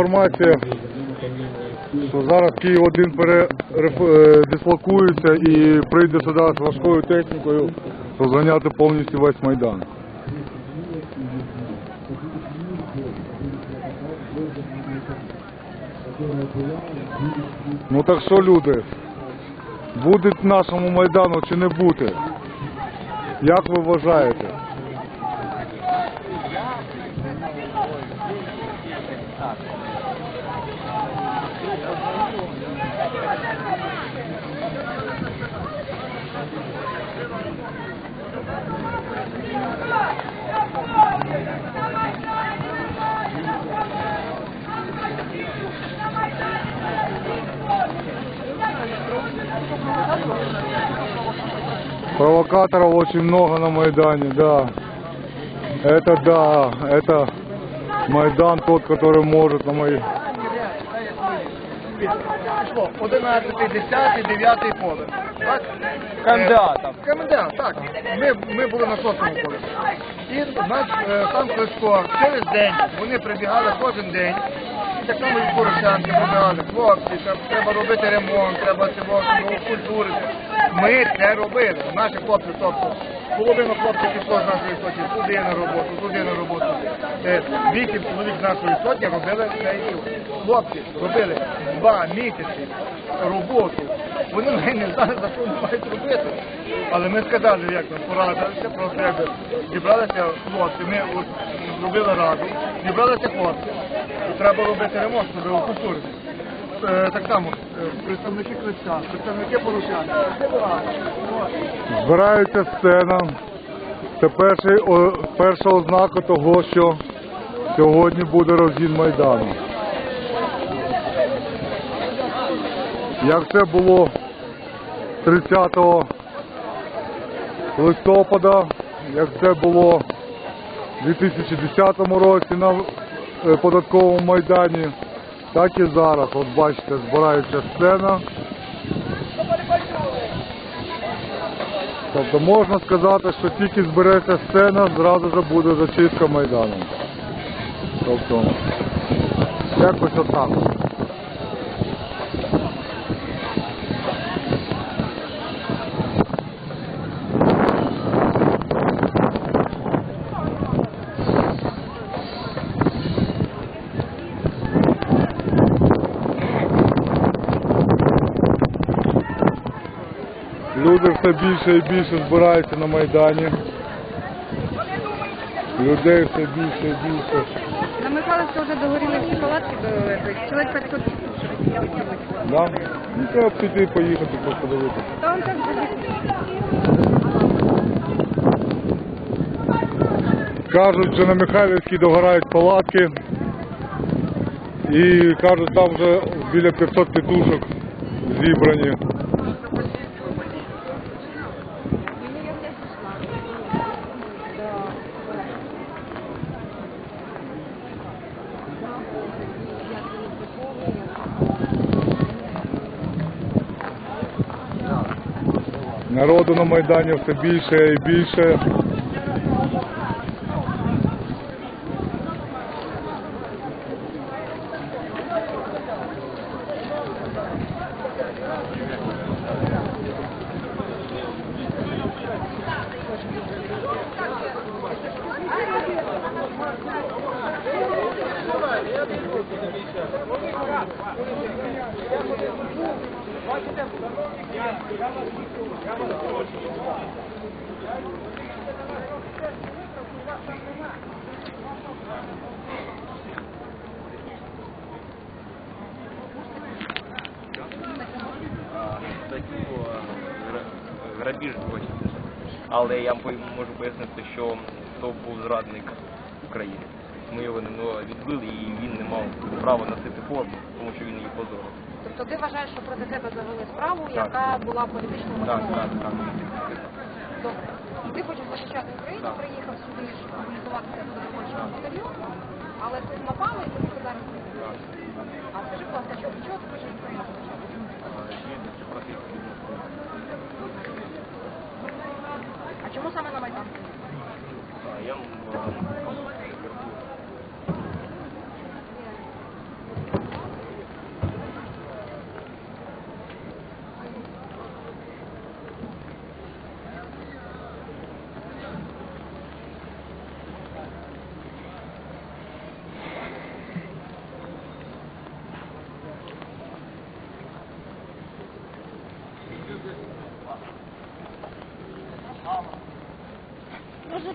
інформація, що зараз Київ один передислокується і прийде сюди з важкою технікою розганяти повністю весь Майдан. Ну так що, люди, буде нашому Майдану чи не бути? Як ви вважаєте? Провокаторов очень много на Майдане, да. Это да, это Майдан тот, который может на моей... Пішло 11, 10, 9 поверх. Так? КМДА там. КМДА, так. Ми, ми були на шостому поверсі. І наш е, сам Кличко через день вони прибігали кожен день. Так само і Порошенки прибігали. Хлопці, там треба робити ремонт, треба цього культури. Ми це робили. Наші хлопці, тобто половину хлопців пішло з нашої сотні, туди на роботу, туди на роботу. Е, Вісім чоловік з нашої сотні робили цей. Хлопці робили два місяці роботу. Вони навіть не знали, мають робити. Але ми сказали, як нам порадилися про себе. Зібралися хлопці, ми от зробили раду, зібралися хлопці. І треба робити ремонт, щоб окультурити. Е, Так само, е, представники Кличка, представники Порошенка. Збирається сцена. Це перший, о, перша ознака того, що сьогодні буде розгін Майдану. Як це було 30 листопада, як це було у 2010 році на е, податковому майдані, так і зараз. От бачите, збирається сцена. Тобто можна сказати, що тільки збереться сцена, зразу ж буде зачистка Майдану. Тобто, якось отак. Люди все більше і більше збираються на Майдані. Людей все більше і більше. На Михайловська вже догоріли всі палатки до. Чоловік 500 Да? Ну, треба піти поїхати, просто подивитися. Та он так. Кажуть, що на Михайлівській догорають палатки. І кажуть, там вже біля 500 тітушок зібрані. Народу на Майдані все більше і більше. Грабіж злочинців. Але я можу пояснити, що то був зрадник України. Ми його ну, відбили і він не мав права носити форму, тому що він її позорив. Тобто ти вважаєш, що проти тебе завели справу, Так. яка була політично Так, мотивована? так, так. Добре. І ти хочеш захищати Україну, Так. приїхав сюди, щоб організувати себе добровольчого батальйону, але тут напали і тобі зараз Так. А скажи, будь ласка, чого, чого ти хочеш Україну захищати? А чому саме на Майдан? Я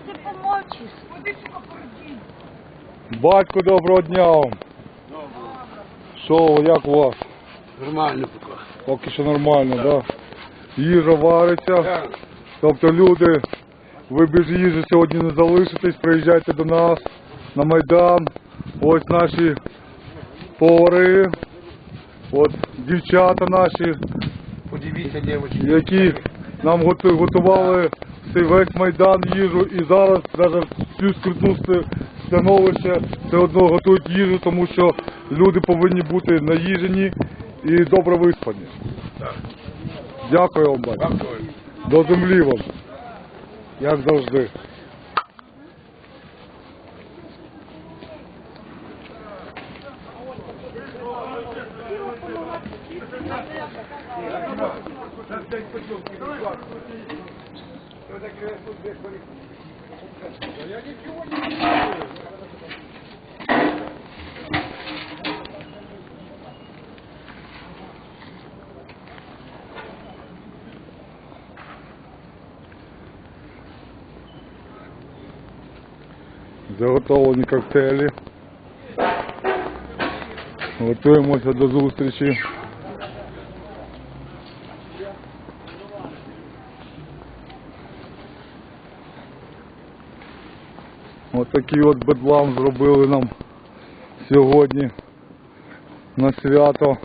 ти помовчиш? Батько, доброго дня вам. Що, як у вас? Нормально поки. Поки що нормально, да? Їжа вариться. Тобто люди, ви без їжі сьогодні не залишитесь, приїжджайте до нас на Майдан. Ось наші повари, от дівчата наші, Подивіться, дівчатки. які нам готу- готували цей весь Майдан їжу і зараз навіть в цю скрутну становище все одно готують їжу, тому що люди повинні бути наїжені і добре виспані. Дякую вам, батько. До землі вам. Як завжди. Заготовлені коктейлі. Готуємося до зустрічі. Такий от бедлам зробили нам сьогодні на свято.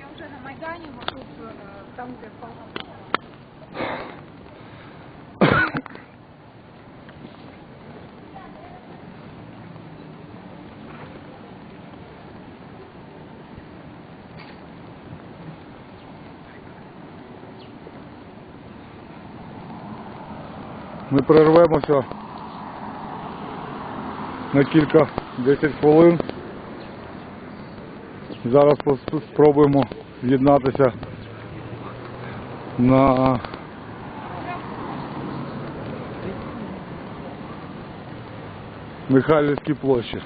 Я вже на Майдані, тут е, там, де палатка. Ми перервемося на кілька 10 хвилин. Зараз спробуємо з'єднатися на Михайлівській площі.